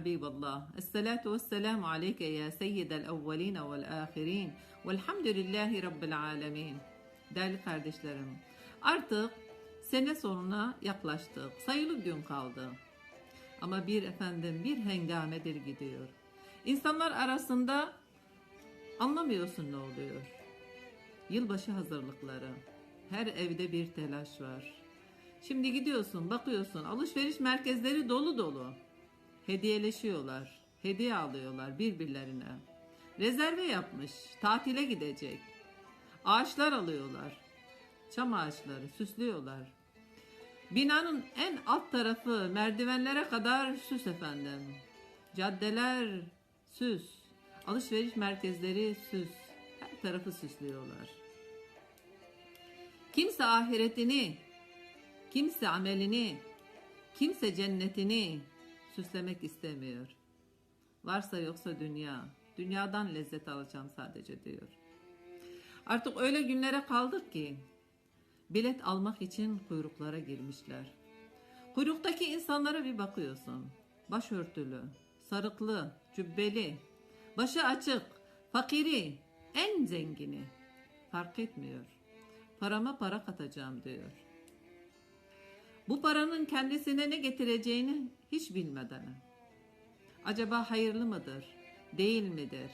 حبيب الله الصلاة والسلام عليك يا سيد الأولين والآخرين والحمد lillahi Rabbil Alemin. Değerli kardeşlerim, artık sene sonuna yaklaştık. Sayılı gün kaldı. Ama bir efendim bir hengamedir gidiyor. İnsanlar arasında anlamıyorsun ne oluyor. Yılbaşı hazırlıkları. Her evde bir telaş var. Şimdi gidiyorsun, bakıyorsun, alışveriş merkezleri dolu dolu. Hediyeleşiyorlar, hediye alıyorlar birbirlerine. Rezerve yapmış, tatile gidecek. Ağaçlar alıyorlar. Çam ağaçları süslüyorlar. Binanın en alt tarafı merdivenlere kadar süs efendim. Caddeler süs. Alışveriş merkezleri süs. Her tarafı süslüyorlar. Kimse ahiretini, kimse amelini, kimse cennetini süslemek istemiyor. Varsa yoksa dünya. Dünyadan lezzet alacağım sadece diyor. Artık öyle günlere kaldık ki bilet almak için kuyruklara girmişler. Kuyruktaki insanlara bir bakıyorsun. Başörtülü, sarıklı, cübbeli, başı açık, fakiri, en zengini. Fark etmiyor. Parama para katacağım diyor. Bu paranın kendisine ne getireceğini hiç bilmeden. Acaba hayırlı mıdır? Değil midir?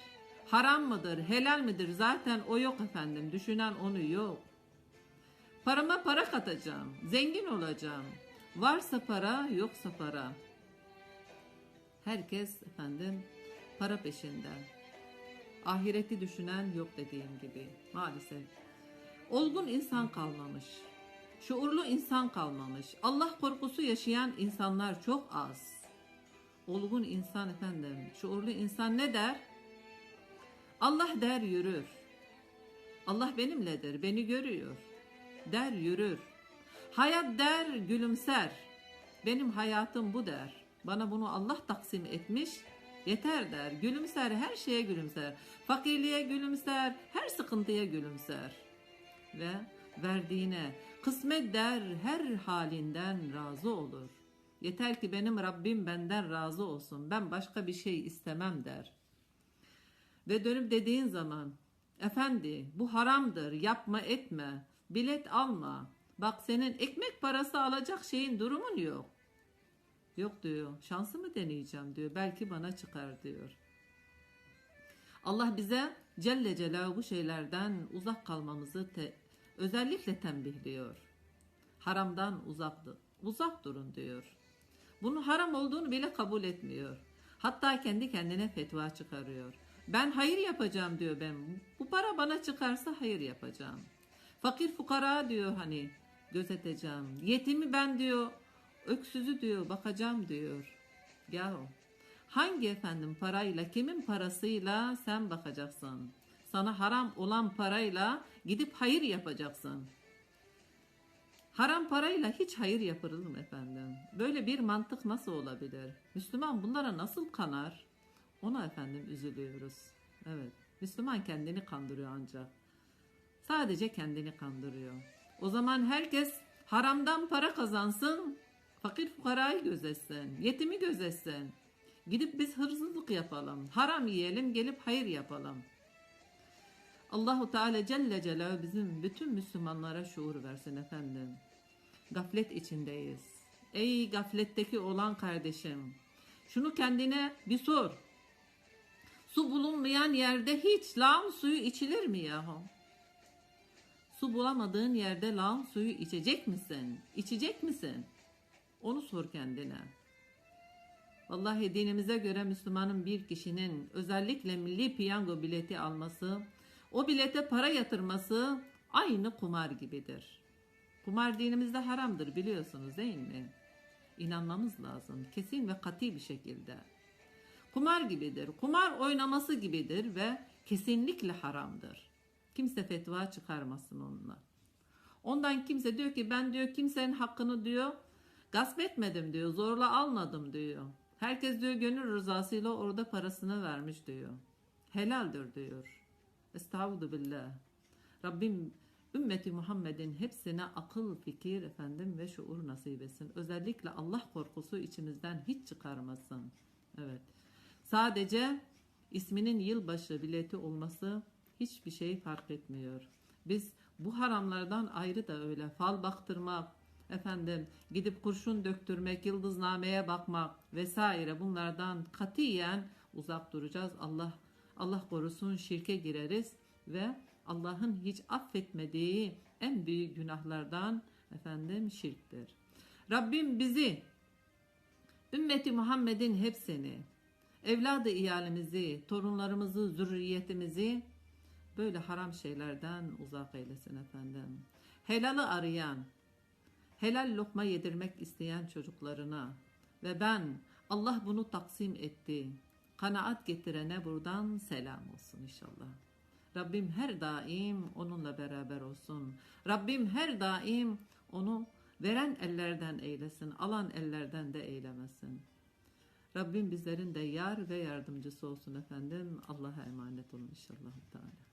Haram mıdır? Helal midir? Zaten o yok efendim. Düşünen onu yok. Parama para katacağım. Zengin olacağım. Varsa para, yoksa para. Herkes efendim para peşinde. Ahireti düşünen yok dediğim gibi maalesef. Olgun insan kalmamış. Şuurlu insan kalmamış. Allah korkusu yaşayan insanlar çok az. Olgun insan efendim, şuurlu insan ne der? Allah der yürür. Allah benimledir, beni görüyor. Der yürür. Hayat der gülümser. Benim hayatım bu der. Bana bunu Allah taksim etmiş. Yeter der. Gülümser, her şeye gülümser. Fakirliğe gülümser, her sıkıntıya gülümser. Ve verdiğine kısmet der her halinden razı olur. Yeter ki benim Rabbim benden razı olsun. Ben başka bir şey istemem der. Ve dönüp dediğin zaman efendi bu haramdır yapma etme bilet alma. Bak senin ekmek parası alacak şeyin durumun yok. Yok diyor şansımı deneyeceğim diyor belki bana çıkar diyor. Allah bize Celle Celaluhu bu şeylerden uzak kalmamızı te- özellikle tembihliyor. Haramdan uzak, uzak durun diyor. Bunun haram olduğunu bile kabul etmiyor. Hatta kendi kendine fetva çıkarıyor. Ben hayır yapacağım diyor ben. Bu para bana çıkarsa hayır yapacağım. Fakir fukara diyor hani gözeteceğim. Yetimi ben diyor öksüzü diyor bakacağım diyor. Yahu hangi efendim parayla kimin parasıyla sen bakacaksın? Sana haram olan parayla gidip hayır yapacaksın. Haram parayla hiç hayır yapılır mı efendim? Böyle bir mantık nasıl olabilir? Müslüman bunlara nasıl kanar? Ona efendim üzülüyoruz. Evet. Müslüman kendini kandırıyor ancak. Sadece kendini kandırıyor. O zaman herkes haramdan para kazansın, fakir fukarayı gözetsin, yetimi gözetsin. Gidip biz hırsızlık yapalım, haram yiyelim, gelip hayır yapalım. Allahu Teala Celle Celaluhu bizim bütün Müslümanlara şuur versin efendim. Gaflet içindeyiz. Ey gafletteki olan kardeşim, şunu kendine bir sor. Su bulunmayan yerde hiç lağım suyu içilir mi yahu? Su bulamadığın yerde lağım suyu içecek misin? İçecek misin? Onu sor kendine. Vallahi dinimize göre Müslümanın bir kişinin özellikle milli piyango bileti alması, o bilete para yatırması aynı kumar gibidir. Kumar dinimizde haramdır biliyorsunuz değil mi? İnanmamız lazım kesin ve katı bir şekilde. Kumar gibidir, kumar oynaması gibidir ve kesinlikle haramdır. Kimse fetva çıkarmasın onunla. Ondan kimse diyor ki ben diyor kimsenin hakkını diyor gasp etmedim diyor, zorla almadım diyor. Herkes diyor gönül rızasıyla orada parasını vermiş diyor. Helaldir diyor. Estağfurullah billah. Rabbim ümmeti Muhammed'in hepsine akıl, fikir efendim ve şuur nasip etsin. Özellikle Allah korkusu içimizden hiç çıkarmasın. Evet. Sadece isminin yılbaşı bileti olması hiçbir şey fark etmiyor. Biz bu haramlardan ayrı da öyle fal baktırmak, efendim gidip kurşun döktürmek, yıldıznameye bakmak vesaire bunlardan katiyen uzak duracağız. Allah Allah korusun şirke gireriz ve Allah'ın hiç affetmediği en büyük günahlardan efendim şirktir. Rabbim bizi ümmeti Muhammed'in hepsini evladı iyalimizi, torunlarımızı, zürriyetimizi böyle haram şeylerden uzak eylesin efendim. Helalı arayan, helal lokma yedirmek isteyen çocuklarına ve ben Allah bunu taksim etti. Kanaat getirene buradan selam olsun inşallah. Rabbim her daim onunla beraber olsun. Rabbim her daim onu veren ellerden eylesin, alan ellerden de eylemesin. Rabbim bizlerin de yar ve yardımcısı olsun efendim. Allah'a emanet olun inşallah. Teala.